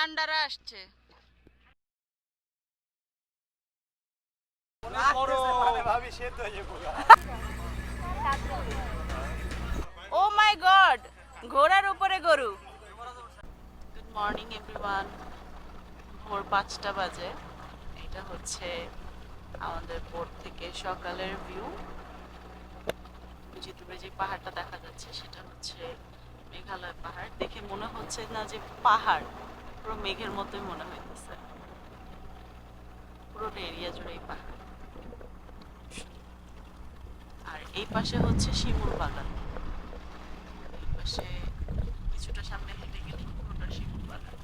ঠান্ডারা আসছে। ও মাই গড, ঘোড়ার উপরে গরু। গুড মর্নিং এভরিওয়ান ভোর পাঁচটা বাজে। এটা হচ্ছে আমাদের বোর্ড থেকে সকালের ভিউ যে দূরে যে পাহাড়টা দেখা যাচ্ছে, সেটা হচ্ছে মেঘালয় পাহাড়। দেখে মনে হচ্ছে না যে পাহাড়। পুরো মেঘের মতোই মনে হইতেছে। পুরোটা এরিয়া জুড়েই পাহাড়। আর এই পাশে হচ্ছে শিমুল বাগান। এই পাশে কিছুটা সামনে হেঁটে গেলে পুরোটা শিমুল বাগান।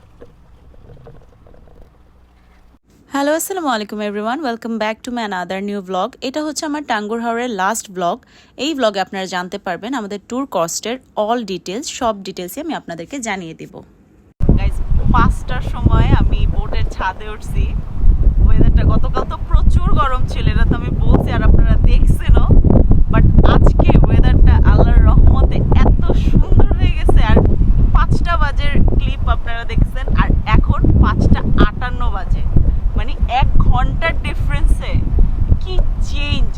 হ্যালো আসসালামু আলাইকুম everyone welcome back to my other new blog এটা হচ্ছে আমার টাঙ্গুর হাওড়ের লাস্ট ব্লগ এই ব্লগে আপনারা জানতে পারবেন আমাদের ট্যুর কস্টের অল ডিটেলস সব ডিটেলসই আমি আপনাদেরকে জানিয়ে দিব। পাঁচটার সময় আমি বোটের ছাদে উঠছি। ওয়েদারটা গতকাল তো প্রচুর গরম ছিল, এটা তো আমি বলছি আর আপনারা দেখছেনও। বাট আজকে ওয়েদারটা আল্লাহর রহমতে এত সুন্দর হয়ে গেছে। আর পাঁচটা বাজের ক্লিপ আপনারা দেখছেন, আর এখন পাঁচটা আটান্ন বাজে। মানে এক ঘণ্টার ডিফারেন্সে কি চেঞ্জ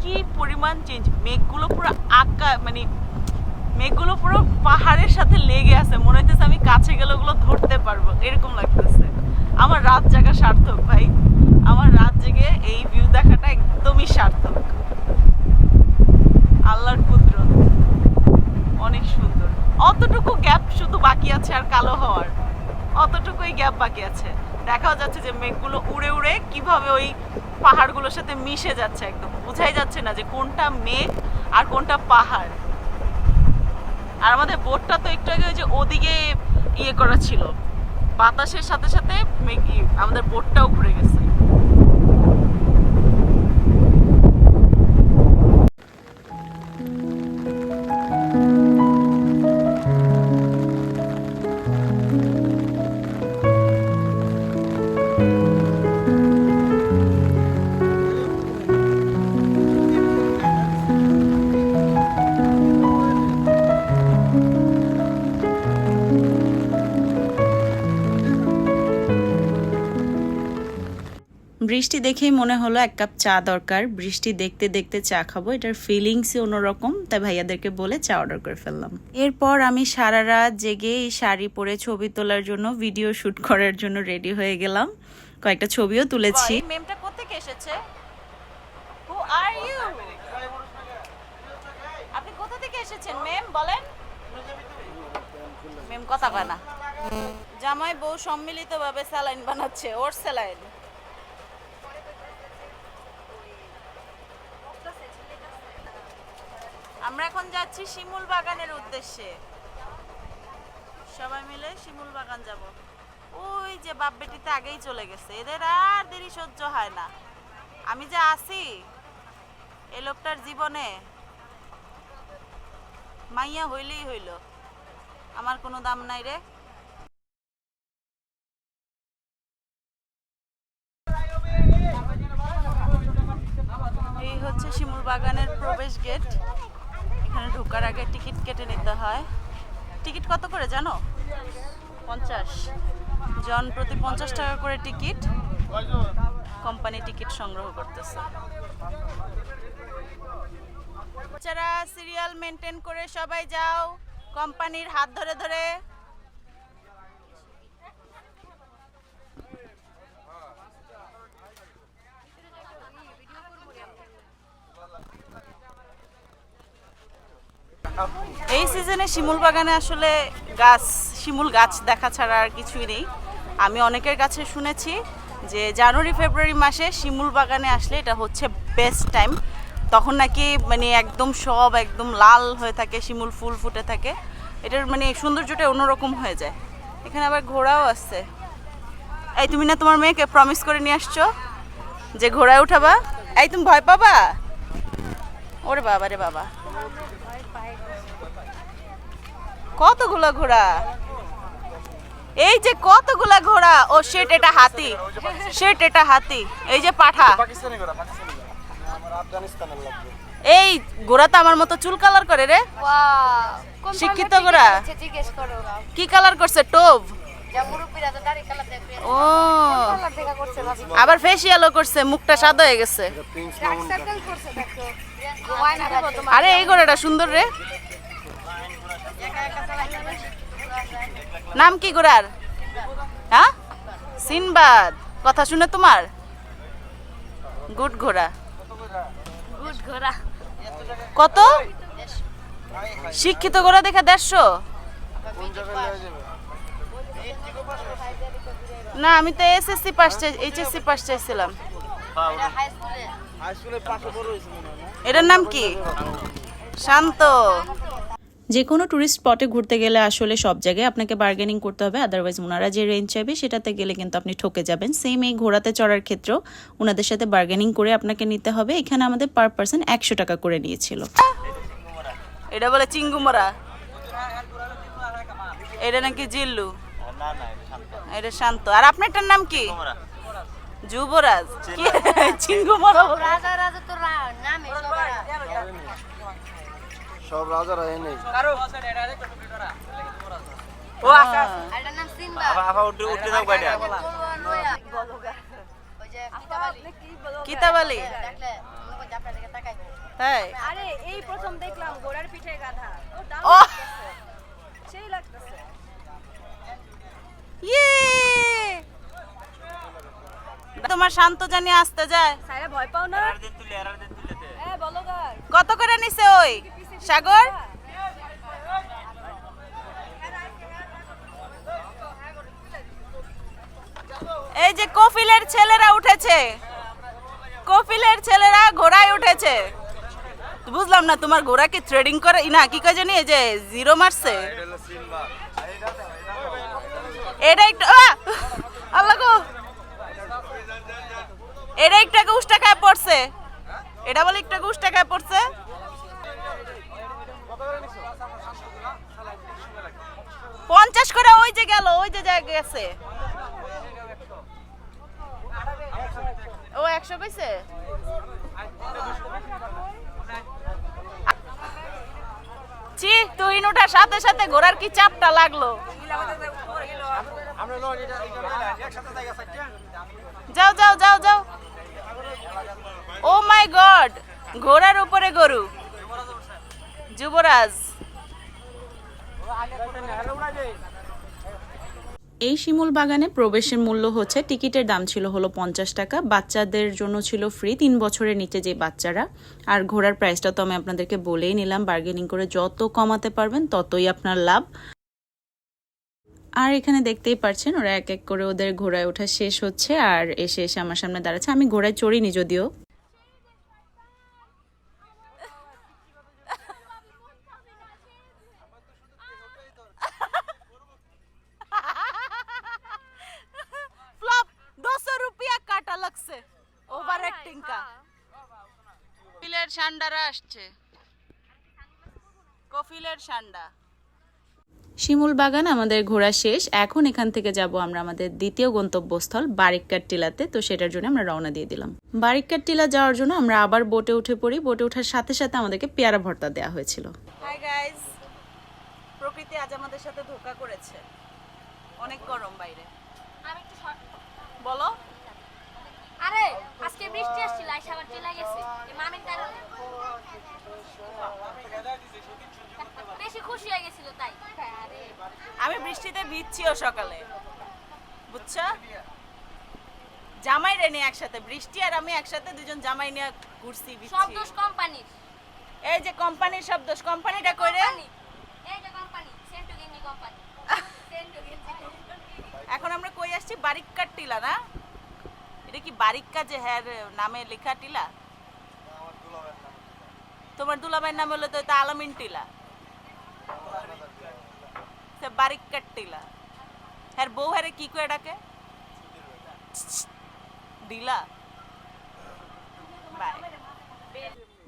কি পরিমাণ চেঞ্জ মেঘগুলো পুরো আঁকা মানে মেঘগুলো পুরো পাহাড়ের সাথে লেগে আছে, মনে আমি কাছে গেলে ওগুলো ধরতে পারব, এরকম লাগতেছে। আমার রাত জাগা সার্থক, ভাই। আমার রাত জেগে এই ভিউ দেখাটা একদমই সার্থক। আল্লাহর কুদরত। অনেক সুন্দর। অতটুকু গ্যাপ শুধু বাকি আছে আর কালো হওয়ার। অতটুকুই গ্যাপ বাকি আছে। দেখাও যাচ্ছে যে মেঘগুলো উড়ে উড়ে কীভাবে ওই পাহাড়গুলোর সাথে মিশে যাচ্ছে একদম। বোঝাই যাচ্ছে না যে কোনটা মেঘ আর কোনটা পাহাড়। আর আমাদের বোটটা তো একটু আগে ওই যে ওদিকে ইয়ে করা ছিল। বাতাসের সাথে সাথে আমাদের বোটটাও ঘুরে গেছে। বৃষ্টি দেখেই মনে হলো এক কাপ চা দরকার। বৃষ্টি দেখতে দেখতে চা খাব, এটার ফিলিংসই অন্যরকম। তাই ভাইয়াদেরকে বলে চা অর্ডার করে ফেললাম। এরপর আমি সারা রাত জেগে এই শাড়ি পরে ছবি তোলার জন্য ভিডিও শুট করার জন্য রেডি হয়ে গেলাম। কয়েকটা ছবিও তুলেছি। মেমটা কোথেকে এসেছে? হু আর ইউ আপনি কোথা থেকে এসেছেন মেম বলেন। মেম কথা জামাই বউ সম্মিলিতভাবে স্যালাইন বানাচ্ছে, ওর স্যালাইন আমরা এখন যাচ্ছি শিমুল বাগানের উদ্দেশ্যে। সবাই মিলে শিমুল বাগান যাব। ওই যে বাপ বেটিতে আগেই চলে গেছে। এদের আর দেরি সহ্য হয় না। আমি যে আসি এ লোকটার জীবনে মাইয়া হইলেই হইল। আমার কোনো দাম নাই রে। এই হচ্ছে শিমুল বাগানের প্রবেশ গেট। এখানে ঢোকার আগে টিকিট কেটে নিতে হয়। টিকিট কত করে জানো? পঞ্চাশ। জন প্রতি পঞ্চাশ টাকা করে টিকিট কোম্পানি টিকিট সংগ্রহ করতেছে। বাচ্চারা সিরিয়াল মেনটেন করে সবাই যাও, কোম্পানির হাত ধরে ধরে এই সিজনে শিমুল বাগানে আসলে গাছ, শিমুল গাছ দেখা ছাড়া আর কিছুই নেই। আমি অনেকের কাছে শুনেছি যে জানুয়ারি, ফেব্রুয়ারি মাসে শিমুল বাগানে আসলে এটা হচ্ছে বেস্ট টাইম তখন নাকি মানে একদম সব একদম লাল হয়ে থাকে, শিমুল ফুল ফুটে থাকে। এটার মানে সৌন্দর্যটা অন্যরকম হয়ে যায়। এখানে আবার ঘোড়াও আছে এই তুমি না তোমার মেয়েকে প্রমিস করে নিয়ে আসছো যে ঘোড়ায় উঠাবা? এই তুমি ভয় পাবা? ওরে বাবা রে বাবা। কতগুলো ঘোড়া? এই যে কতগুলা ঘোড়া? ও শেট এটা হাতি। শেট এটা হাতি। এই যে পাঠা। পাকিস্তানি ঘোড়া পাকিস্তানি ঘোড়া আমার আফগানিস্তানের লাগবে এই ঘোড়া তো আমার মতো চুল কালার করে রে। শিক্ষিত করো কি কালার করছে? টোভ। ও। আবার ফেসিয়ালও করছে মুখটা সাদা হয়ে গেছে। আরে এই ঘোড়াটা সুন্দর রে। নাম কি ঘোড়ার হ্যাঁ? সিনবাদ। কথা শুনে তোমার? গুড ঘোড়া। কত? শিক্ষিত ঘোড়া দেখে দেড়শো? না আমি তো এসএসসি পাস চাই এইচএসসি পাস চাইছিলাম। এটার নাম কি? শান্ত। যে কোনো ট্যুরিস্ট স্পটে ঘুরতে গেলে আসলে সব জায়গায় আপনাকে বার্গেনিং করতে হবে আদারওয়াইজ ওনারা যে রেঞ্জ চাইবে সেটাতে গেলে কিন্তু আপনি ঠকে যাবেন। সেম এই ঘোড়াতে চড়ার ক্ষেত্রেও ওনাদের সাথে বার্গেনিং করে আপনাকে নিতে হবে। এখানে আমাদের পার পার্সন একশো টাকা করে নিয়েছিল। এটা বলে চিঙ্গুমরা এটা নাকি জিল্লু? না না শান্ত এটা শান্ত। আর আপনারটার নাম কি? যুবরাজ। কি? চিঙ্গুমরা রাজা রাজা তো নামে? সব রাজারা ও আচ্ছা এটার নাম সিম্বা আফা উঠে উঠে দাও গাড়ি বলুয়া ওই যে কিতাবালি? কিতাবালি দেখলে করছে আপনার দিকে তাকাই তাই আরে এই প্রথম দেখলাম ঘোড়ার পিঠে গাধা। ও সেই লাগতেছে। ইয়ে! তোমার শান্ত জানি আসতে যায়। ভয় পাও না? হ্যাঁ কত করে নিছে ওই? সাগর? এই যে কফিলের ছেলেরা উঠেছে। কফিলের ছেলেরা ঘোড়ায় উঠেছে। বুঝলাম না, তোমার ঘোড়া কি থ্রেডিং করে? না, কি কাজে নিয়ে যে জিরো মারছে। এটা একটু আল্লাহ গো! এটা একটু খায় পড়ছে। এটা বলে একটা উষ্টা খায় পড়ছে পঞ্চাশ করে ওই যে গেল, ওই যে জায়গায় গেছে। ও একশো কইছে চি তুই ওঠার সাথে সাথে ঘোড়ার কি চাপটা লাগল? জায়গা যাও যাও যাও যাও। ও মাই গড, ঘোড়ার উপরে গরু। যুবরাজ। এই শিমুল বাগানে প্রবেশের মূল্য হচ্ছে টিকিটের দাম ছিল হলো পঞ্চাশ টাকা। বাচ্চাদের জন্য ছিল ফ্রি তিন বছরের নিচে যে বাচ্চারা। আর ঘোরার প্রাইসটা তো আমি আপনাদেরকে বলেই নিলাম বার্গেনিং করে যত কমাতে পারবেন ততই আপনার লাভ। আর এখানে দেখতেই পারছেন, ওরা এক এক করে ওদের ঘোড়ায় ওঠা শেষ হচ্ছে, আর এসে এসে আমার সামনে দাঁড়াচ্ছে। আমি ঘোড়ায় চড়িনি যদিও। সান্ডারা আসছে। কফিলের সান্ডা। শিমুল বাগান আমাদের ঘোরা শেষ। এখন এখান থেকে যাব আমরা আমাদের দ্বিতীয় গন্তব্যস্থল বারিককার টিলাতে। তো সেটার জন্য আমরা রওনা দিয়ে দিলাম। বারিককার টিলা যাওয়ার জন্য আমরা আবার বোটে উঠে পড়ি। বোটে ওঠার সাথে সাথে আমাদেরকে পেয়ারা ভর্তা দেওয়া হয়েছিল। হাই গাইস প্রকৃতি আজ আমাদের সাথে ধোকা করেছে। অনেক গরম বাইরে। আমি একটু বলো। আরে আজকে বৃষ্টি আসছিল আইসা আবার চলে গেছে। মামির কারণে। বেশি খুশি হয়ে গেছিল তাই। আরে আমি বৃষ্টিতে ভিজছিও সকালে। বুঝছ? জামাই রে নিয়ে একসাথে বৃষ্টি আর আমি একসাথে দুজন জামাই নিয়ে ঘুরছি সব দোষ কোম্পানির এই যে কোম্পানির সব দোষ কোম্পানিটা কোম্পানি এই যে কোম্পানি সেন্টু গিন্নি কোম্পানি সেন্টু গিন্নি এখন আমরা কই আসছি? বারিক্কার টিলা না? এটা কি বারিক্কা যে হ্যার নামে লেখা টিলা? তোমার দুলাভাইয়ের নাম হলো তো এটা আলামিন টিলা। সে বারিক্কার টিলা। হ্যার বউ হ্যারে কি করে ডাকে? ডিলা বাই।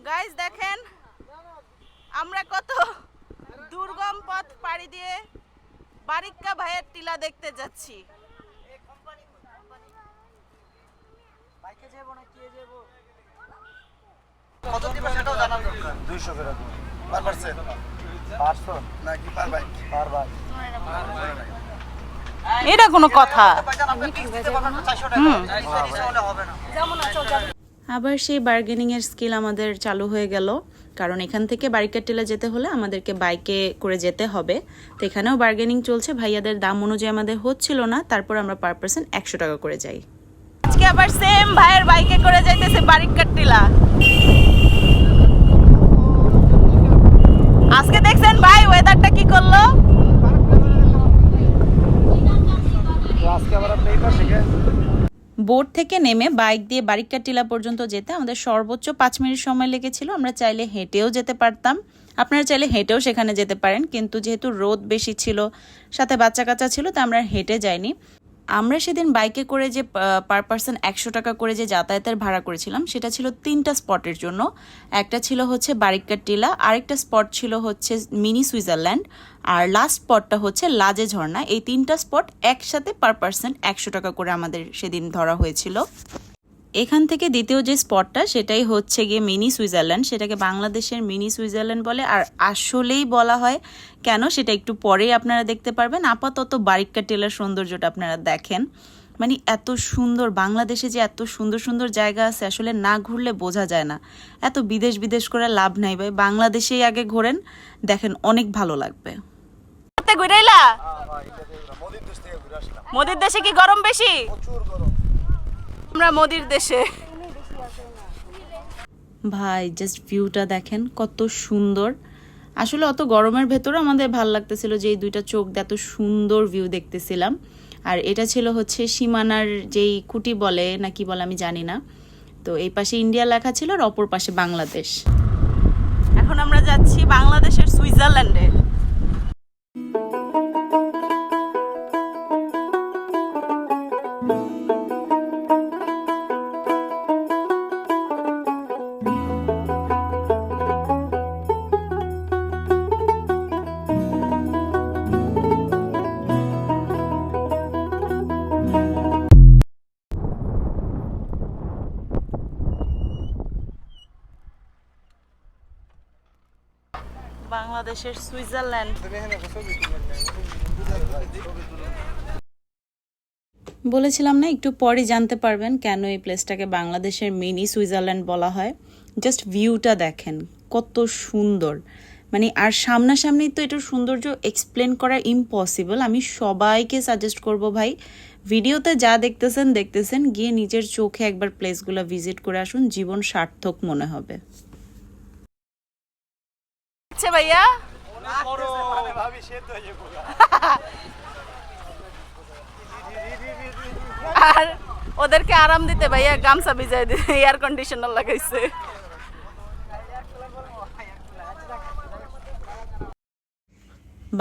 গাইস দেখেন, আমরা কত দুর্গম পথ পাড়ি দিয়ে বারিক্কা ভাইয়ের টিলা দেখতে যাচ্ছি। কত দিবে সেটাও জানা দরকার? 200 করে দিন পার পারছেন 500 নাকি পার বাইক পার বাইক এটা কোনো কথা। আবার সেই বার্গেনিং এর স্কিল আমাদের চালু হয়ে গেল। কারণ এখান থেকে বারিকাটিলা যেতে হলে আমাদেরকে বাইকে করে যেতে হবে। তো এখানেও বার্গেনিং চলছে। ভাইয়াদের দাম অনুযায়ী আমাদের হচ্ছিল না। তারপর আমরা পার পার্সন একশো টাকা করে যাই। আজকে আবার সেম ভাইয়ের বাইকে করে যাইতেছে বারিকাটিলা আজকে দেখছেন ভাই ওয়েদারটা কি করল? পাশে বোট থেকে নেমে বাইক দিয়ে বারিকা টিলা পর্যন্ত যেতে আমাদের সর্বোচ্চ পাঁচ মিনিট সময় লেগেছিল। আমরা চাইলে হেঁটেও যেতে পারতাম। আপনারা চাইলে হেঁটেও সেখানে যেতে পারেন, কিন্তু যেহেতু রোদ বেশি ছিল, সাথে বাচ্চা কাচ্চা ছিল তো আমরা হেঁটে যাইনি। আমরা সেদিন বাইকে করে যে পার পার্সন একশো টাকা করে যে যাতায়াতের ভাড়া করেছিলাম, সেটা ছিল তিনটা স্পটের জন্য। একটা ছিল হচ্ছে বারিক্কা টিলা আরেকটা স্পট ছিল হচ্ছে মিনি সুইজারল্যান্ড, আর লাস্ট স্পটটা হচ্ছে লাজে ঝর্ণা। এই তিনটা স্পট একসাথে পার পার্সন একশো টাকা করে আমাদের সেদিন ধরা হয়েছিল। এখান থেকে দ্বিতীয় যে স্পটটা সেটাই হচ্ছে গিয়ে মিনি সুইজারল্যান্ড। সেটাকে বাংলাদেশের মিনি সুইজারল্যান্ড বলে। আর আসলেই বলা হয় কেন সেটা একটু পরেই আপনারা দেখতে পারবেন। আপাতত বারিক্কা টেলার সৌন্দর্যটা আপনারা দেখেন। মানে এত সুন্দর বাংলাদেশে যে এত সুন্দর সুন্দর জায়গা আছে আসলে না ঘুরলে বোঝা যায় না। এত বিদেশ বিদেশ করে লাভ নাই ভাই। বাংলাদেশেই আগে ঘোরেন দেখেন অনেক ভালো লাগবে। ঘুরাইলা? মোদির দেশ মোদির দেশে কি গরম বেশি? প্রচুর গরম। আমরা মোদির দেশে। ভাই জাস্ট ভিউটা দেখেন কত সুন্দর। আসলে অত গরমের ভেতরে আমাদের ভালো লাগতেছিল যে এই দুইটা চোখ এত সুন্দর ভিউ দেখতেছিলাম। আর এটা ছিল হচ্ছে সীমানার যেই খুঁটি বলে না কি বলে আমি জানি না। তো এই পাশে ইন্ডিয়া লেখা ছিল আর অপর পাশে বাংলাদেশ। এখন আমরা যাচ্ছি বাংলাদেশের সুইজারল্যান্ডে। বাংলাদেশের সুইজারল্যান্ড। বলেছিলাম না একটু পরে জানতে পারবেন কেন এই প্লেসটাকে বাংলাদেশের মিনি সুইজারল্যান্ড বলা হয়। জাস্ট ভিউটা দেখেন কত সুন্দর। মানে আর সামনাসামনি তো এটার সৌন্দর্য এক্সপ্লেন করা ইম্পসিবল আমি সবাইকে সাজেস্ট করব ভাই ভিডিওতে যা দেখতেছেন দেখতেছেন গিয়ে নিজের চোখে একবার প্লেসগুলো ভিজিট করে আসুন জীবন সার্থক মনে হবে। আচ্ছা ভাইয়া আর ওদেরকে আরাম দিতে ভাইয়া গামছা ভিজাই দিতে এয়ার কন্ডিশনার লাগাইছে।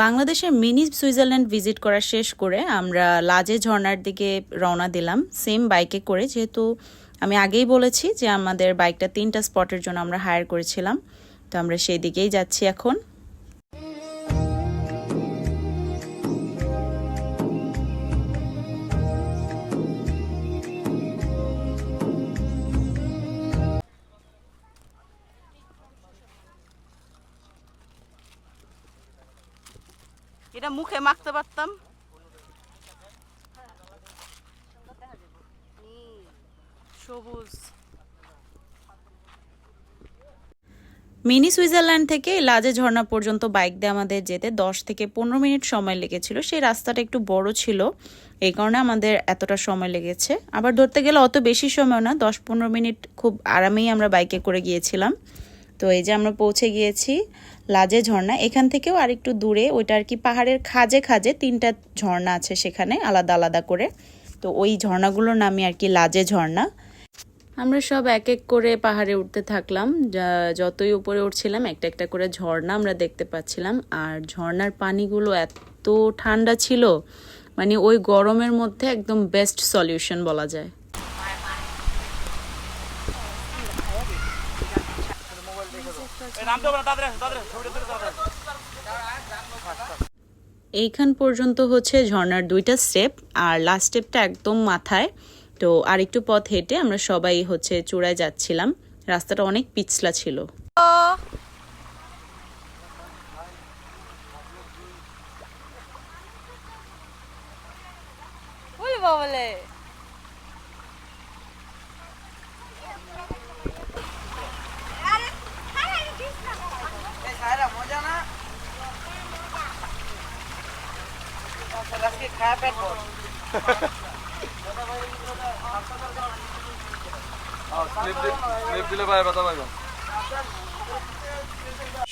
বাংলাদেশের মিনি সুইজারল্যান্ড ভিজিট করা শেষ করে আমরা লাজে ঝর্নার দিকে রওনা দিলাম সেম বাইকে করে। যেহেতু আমি আগেই বলেছি যে আমাদের বাইকটা তিনটা স্পটের জন্য আমরা হায়ার করেছিলাম তো আমরা সেই দিকেই যাচ্ছি এখন। এটা মুখে মাখতে পারতাম। সবুজ। মিনি সুইজারল্যান্ড থেকে লাজে ঝর্ণা পর্যন্ত বাইক দিয়ে আমাদের যেতে দশ থেকে পনেরো মিনিট সময় লেগেছিল। সেই রাস্তাটা একটু বড় ছিল, এই কারণে আমাদের এতটা সময় লেগেছে। আবার ধরতে গেলে অত বেশি সময় না, দশ পনেরো মিনিট খুব আরামেই আমরা বাইকে করে গিয়েছিলাম। তো এই যে আমরা পৌঁছে গিয়েছি লাজে ঝর্ণা, এখান থেকেও আরেকটু দূরে ওইটা আর কি পাহাড়ের খাজে খাজে তিনটা ঝর্ণা আছে সেখানে আলাদা আলাদা করে। তো ওই ঝর্ণাগুলোর নামই আর কি লাজে ঝর্ণা। আমরা সব এক এক করে পাহাড়ে উঠতে থাকলাম যতই উপরে উঠছিলাম একটা একটা করে ঝর্ণা আমরা দেখতে পাচ্ছিলাম। আর ঝর্ণার পানিগুলো এত ঠান্ডা ছিল মানে ওই গরমের মধ্যে একদম বেস্ট সলিউশন বলা যায়। এইখান পর্যন্ত হচ্ছে ঝর্ণার দুইটা স্টেপ আর লাস্ট স্টেপটা একদম মাথায়। তো আর একটু পথ হেঁটে আমরা সবাই হচ্ছে চূড়ায় যাচ্ছিলাম। রাস্তাটা অনেক পিছলা ছিল। বলে এই খায়রা মজা না আজকে খায়া পেট ভর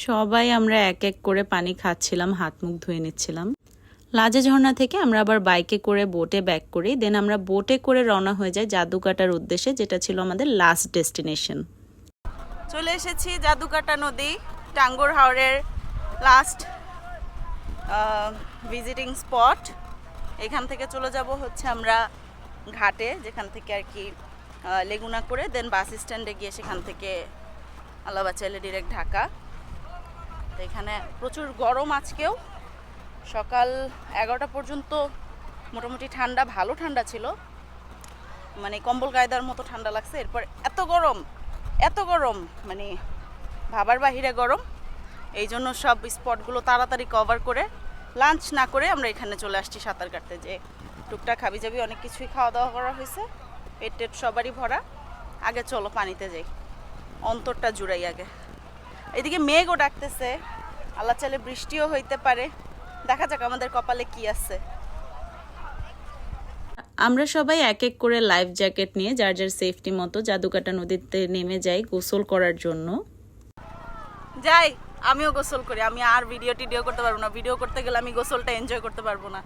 সবাই আমরা এক এক করে পানি খাচ্ছিলাম হাত মুখ ধুয়ে নিচ্ছিলাম। লাজা ঝর্ণা থেকে আমরা আবার বাইকে করে বোটে ব্যাক করি দেন আমরা বোটে করে রওনা হয়ে যাই জাদুকাটার উদ্দেশ্যে যেটা ছিল আমাদের লাস্ট ডেস্টিনেশন চলে এসেছি জাদুকাটা নদী টাঙ্গুর হাওরের লাস্ট ভিজিটিং স্পট এখান থেকে চলে যাব হচ্ছে আমরা ঘাটে, যেখান থেকে আর কি লেগুনা করে দেন বাস স্ট্যান্ডে গিয়ে সেখান থেকে আলাবা চাইলে ডিরেক্ট ঢাকা। তো এখানে প্রচুর গরম আজকেও। সকাল এগারোটা পর্যন্ত মোটামুটি ঠান্ডা, ভালো ঠান্ডা ছিল। মানে কম্বল গায়ে দেওয়ার মতো ঠান্ডা লাগছে। এরপর এত গরম এত গরম মানে ভাবার বাহিরে গরম। এই জন্য সব স্পটগুলো তাড়াতাড়ি কভার করে লাঞ্চ না করে আমরা এখানে চলে আসছি সাঁতার কাটতে। যে টুকটাক খাবি যাবি অনেক কিছুই খাওয়া দাওয়া করা হয়েছে পেট টেট সবারই ভরা। আগে চলো পানিতে যাই অন্তরটা জুড়াই আগে। এদিকে মেঘও ডাকতেছে আল্লাহ চাইলে বৃষ্টিও হইতে পারে। দেখা যাক আমাদের কপালে কি আছে। আমরা সবাই এক এক করে লাইফ জ্যাকেট নিয়ে যার যার সেফটি মতো জাদুকাটা নদীতে নেমে যাই গোসল করার জন্য। যাই আমিও গোসল করি, আমি আর ভিডিও টিডিও করতে পারব না। ভিডিও করতে গেলে আমি গোসলটা এনজয় করতে পারব না।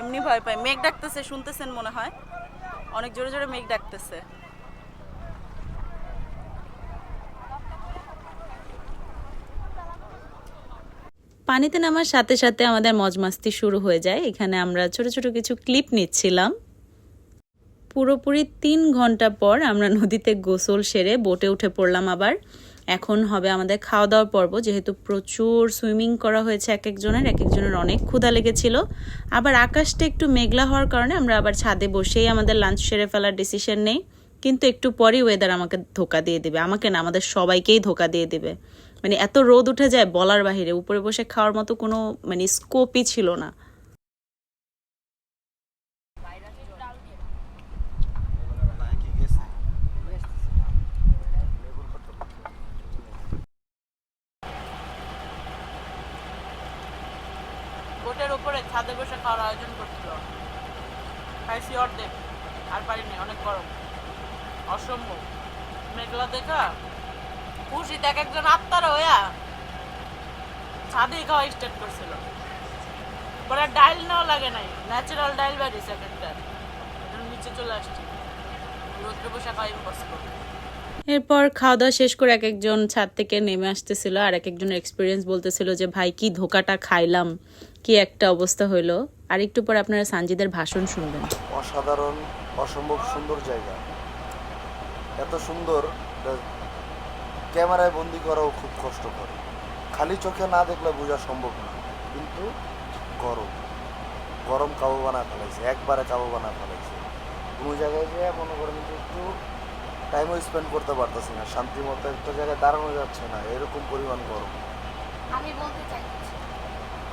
এমনি ভয় পাই। মেঘ ডাকতেছে, শুনতেছেন মনে হয়? অনেক জোরে জোরে মেঘ ডাকতেছে। পানিতে নামার সাথে সাথে আমাদের মজমাস্তি শুরু হয়ে যায়। এখানে আমরা ছোট ছোট কিছু ক্লিপ নিচ্ছিলাম। পুরোপুরি তিন ঘণ্টা পর আমরা নদীতে গোসল সেরে বোটে উঠে পড়লাম আবার। এখন হবে আমাদের খাওয়া দাওয়ার পর্ব। যেহেতু প্রচুর সুইমিং করা হয়েছে এক একজনের এক একজনের অনেক ক্ষুধা লেগেছিল। আবার আকাশটা একটু মেঘলা হওয়ার কারণে আমরা আবার ছাদে বসেই আমাদের লাঞ্চ সেরে ফেলার ডিসিশন নেই। কিন্তু একটু পরেই ওয়েদার আমাকে ধোকা দিয়ে দেবে। আমাকে না, আমাদের সবাইকেই ধোকা দিয়ে দেবে। মানে এত রোদ উঠে যায় বলার বাহিরে। উপরে বসে খাওয়ার মতো কোনো মানে স্কোপই ছিল না বোটের উপরে ছাদে বসে খাওয়ার আয়োজন করছিল। খাইছি অর্ধেক, আর পারিনি, অনেক গরম। অসম্ভব। মেঘলা দেখা খুশিতে এক একজন আত্মারা হইয়া ছাদেই খাওয়া স্টার্ট করছিল। পরে ডাইল নেওয়া লাগে নাই ন্যাচারাল ডাইল একটা। এখন নিচে চলে আসছি। রোদ্রে বসে খাওয়া ইম্পসিবল এরপর খাওয়া দাওয়া শেষ করে এক একজন ছাদ থেকে নেমে আসতেছিল আর এক একজনের এক্সপিরিয়েন্স বলতেছিল যে, ভাই, কি ধোকাটা খাইলাম, কি একটা অবস্থা হইল। আর একটু পর আপনারা সানজিদের ভাষণ শুনবেন। অসাধারণ, অসম্ভব সুন্দর জায়গা। এত সুন্দর ক্যামেরায় বন্দি করাও খুব কষ্টকর। খালি চোখে না দেখলে বোঝা সম্ভব না, কিন্তু গরম। গরম কাবু বানা ফেলাইছে, একবারে কাবু বানা ফেলাইছে। কোনো জায়গায় গিয়ে মনে করেন যে একটু টাইমও স্পেন্ড করতে পারতেছি না শান্তি মতো একটা জায়গায় দাঁড়ানো যাচ্ছে না এরকম পরিমাণ গরম। আমি বলতে চাইছি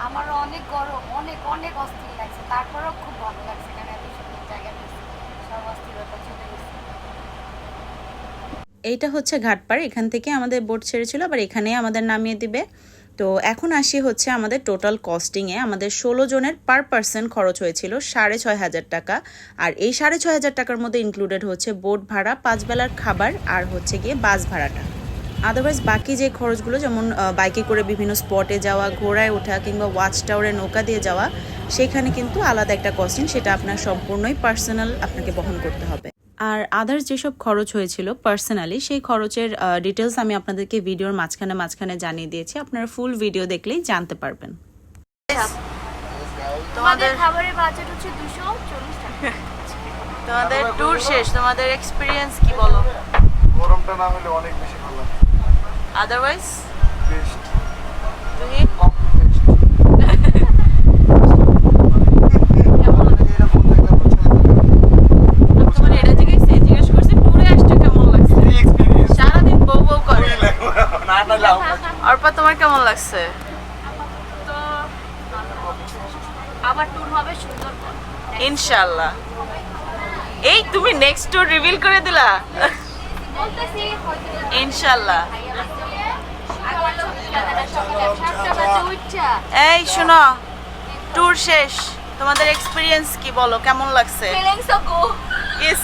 আমারও অনেক গরম অনেক অনেক অস্থির লাগছে তারপরেও খুব ভালো লাগছে কারণ এত সুন্দর জায়গা সব অস্থিরতা চলে গেছে। এইটা হচ্ছে ঘাটপাড় এখান থেকে আমাদের বোট ছেড়েছিল আবার এখানেই আমাদের নামিয়ে দিবে। তো এখন আসি হচ্ছে আমাদের টোটাল কস্টিংয়ে আমাদের ষোলো জনের পার পার্সন খরচ হয়েছিল সাড়ে ছয় হাজার টাকা। আর এই সাড়ে ছয় হাজার টাকার মধ্যে ইনক্লুডেড হচ্ছে বোট ভাড়া পাঁচ বেলার খাবার আর হচ্ছে গিয়ে বাস ভাড়াটা। আদারওয়াইজ বাকি যে খরচগুলো যেমন বাইকে করে বিভিন্ন স্পটে যাওয়া, ঘোড়ায় ওঠা কিংবা ওয়াচ টাওয়ারে নৌকা দিয়ে যাওয়া, সেখানে কিন্তু আলাদা একটা কস্টিং সেটা আপনার সম্পূর্ণই পার্সোনাল আপনাকে বহন করতে হবে। আর আদার্স যেসব খরচ হয়েছিল পার্সোনালি সেই খরচের ডিটেলস আমি আপনাদেরকে ভিডিওর মাঝখানে মাঝখানে জানিয়ে দিয়েছি। আপনারা ফুল ভিডিও দেখলেই জানতে পারবেন। তোমাদের খাবারের বাজেট হচ্ছে দুশো চল্লিশ টাকা। তোমাদের ট্যুর শেষ তোমাদের এক্সপিরিয়েন্স কি বলো? গরমটা না হলে অনেক বেশি ভালো আদারওয়াইজ বেস্ট তুমি আমি তোমার এটা জিজ্ঞেস জিজ্ঞেস করছি ট্যুরে আসতে কেমন লাগছে সারাদিন বউ বউ করে অর্পা তোমার কেমন লাগছে? আবার ট্যুর হবে সুন্দরবন। ইনশাল্লাহ এই তুমি নেক্সট ট্যুর রিভিল করে দিলা? ইনশাল্লাহ আবার সকালবেলা সকালে সাতটা বাজে উঠছা এই শোনো। ট্যুর শেষ। তোমাদের এক্সপিরিয়েন্স কি বলো? কেমন লাগছে? ফিলিংস অফ গো ইস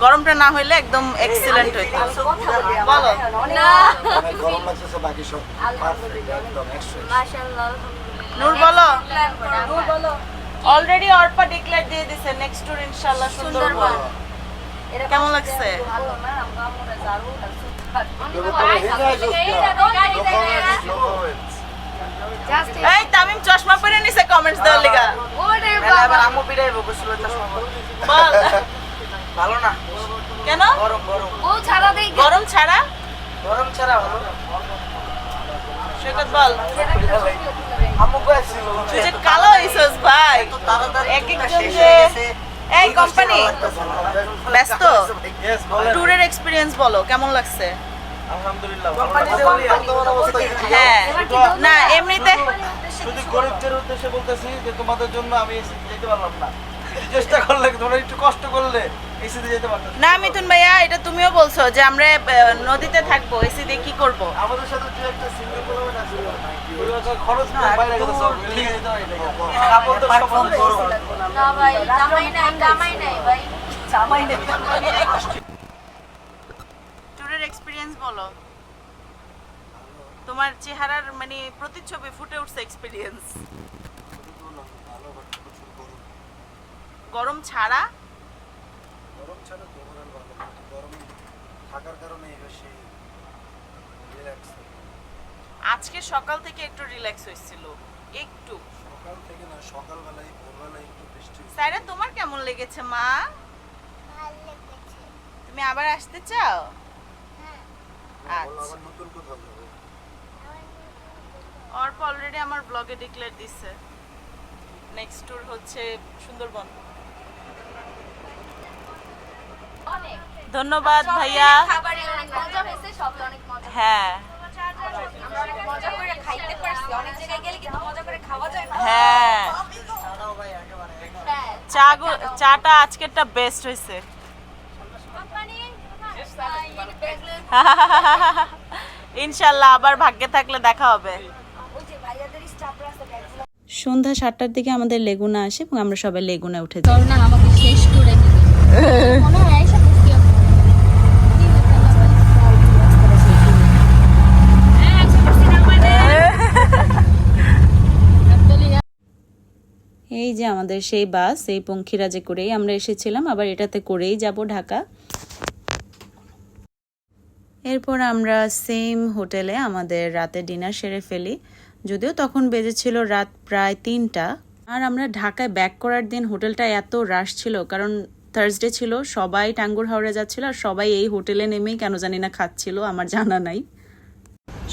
গরমটা না হইলে একদম এক্সিলেন্ট হইতো। বলো। না। গরম লাগতেছে বাকি সব পারফেক্ট একদম মাশাআল্লাহ নূর বলো নূর বলো অলরেডি অর্পা ডিক্লেয়ার দিয়ে দিছে নেক্সট ট্যুর ইনশাআল্লাহ সুন্দরবন কেমন লাগছে জাস্ট এই তামিম চশমা পরে নিছে কমেন্টস দেওয়ার লিগা। বাবা। আম্মু পিড়াইবো চশমা পরে। বল। ভালো না। কেন? গরম গরম। ও ছাড়া দেই গরম ছাড়া? গরম ছাড়া ভালো। সৈকত বল। আম্মু কয়েছিল তুই যে কালো হইছস ভাই। এক একজন যে এই কোম্পানি ব্যস্ত? ট্যুরের এক্সপিরিয়েন্স বলো কেমন লাগছে? আলহামদুলিল্লাহ অবস্থা হ্যাঁ। না এমনিতে শুধু গরিবদের উদ্দেশ্যে বলতেছি যে তোমাদের জন্য আমি যেতে পারলাম না। চেষ্টা করলে তোমরা একটু কষ্ট করলে না মিথুন ভাইয়া এটা তুমিও বলছো যে আমরা নদীতে থাকব এসি দিয়ে কি করব? আমাদের সাথে যে একটা সিঙ্গেল কিলোমিটার আছে। খরচ করে বাইরে গেছে সব লিখে দিতে হয় কাপড় তো সব না ভাই জামাই নাই জামাই নাই ভাই। ট্যুরের এক্সপিরিয়েন্স বলো। তোমার চেহারার মানে প্রতিচ্ছবি ফুটে উঠছে এক্সপিরিয়েন্স গরম ছাড়া গরম ছাড়া তো ভালো গরম থাকার কারণে বেশি রিল্যাক্স আজকে সকাল থেকে একটু রিল্যাক্স হয়েছিল একটু। সকাল থেকে না সকালবেলায় ভোরবেলায় একটু বৃষ্টি স্যারে তোমার কেমন লেগেছে মা? ভালো লেগেছে। তুমি আবার আসতে চাও? আচ্ছা। আবার নতুন কোথাও যাবে? অর্প অলরেডি আমার ব্লগে ডিক্লেয়ার দিছে। নেক্সট ট্যুর হচ্ছে সুন্দরবন অনেক ধন্যবাদ ভাইয়া খাবারে অনেক মজা হয়েছে সবই অনেক মজা হ্যাঁ আমরা অনেক মজা করে খাইতে পারছি অনেক জায়গায় গেলে কিন্তু মজা করে খাওয়া ভাইয়া। হ্যাঁ। হ্যাঁ। চা গো- চাটা আজকেরটা বেস্ট হয়েছে। ইনশাল্লাহ আবার ভাগ্যে থাকলে দেখা হবে। ওই যে ভাইয়াদের স্টাফরা আছে ব্যাগগুলো সন্ধ্যা সাতটার দিকে আমাদের লেগুনা আসে এবং আমরা সবাই লেগুনা উঠে যাই। আমাকে শেষ করে দিবে মনে হয় আয়েশা বুঝতে এই যে আমাদের সেই বাস, এই পঙ্খিরাজে করেই আমরা এসেছিলাম, আবার এটাতে করেই যাব ঢাকা। এরপর আমরা সেম হোটেলে আমাদের রাতে ডিনার সেরে ফেলি। যদিও তখন বেজেছিল রাত প্রায় তিনটা। আর আমরা ঢাকায় ব্যাক করার দিন হোটেলটা এত রাশ ছিল, কারণ থার্সডে ছিল, সবাই টাঙ্গুর হাওড়ে যাচ্ছিল আর সবাই এই হোটেলে নেমেই কেন জানি না খাচ্ছিল, আমার জানা নাই।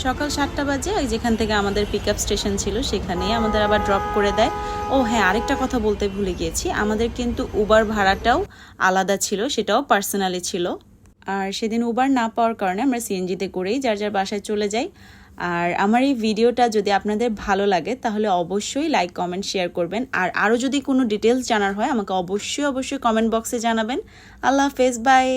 সকাল সাতটা বাজে, ওই যেখান থেকে আমাদের পিক আপ স্টেশন ছিল সেখানেই আমাদের আবার ড্রপ করে দেয়। ও হ্যাঁ আরেকটা কথা বলতে ভুলে গিয়েছি, আমাদের কিন্তু উবার ভাড়াটাও আলাদা ছিল, সেটাও পার্সোনালি ছিল। আর সেদিন উবার না পাওয়ার কারণে আমরা সিএনজিতে করেই যার যার বাসায় চলে যাই। আর আমার এই ভিডিওটা যদি আপনাদের ভালো লাগে, তাহলে অবশ্যই লাইক কমেন্ট শেয়ার করবেন। আর আরও যদি কোনো ডিটেলস জানার হয়, আমাকে অবশ্যই অবশ্যই কমেন্ট বক্সে জানাবেন। আল্লাহ হাফেজ বাই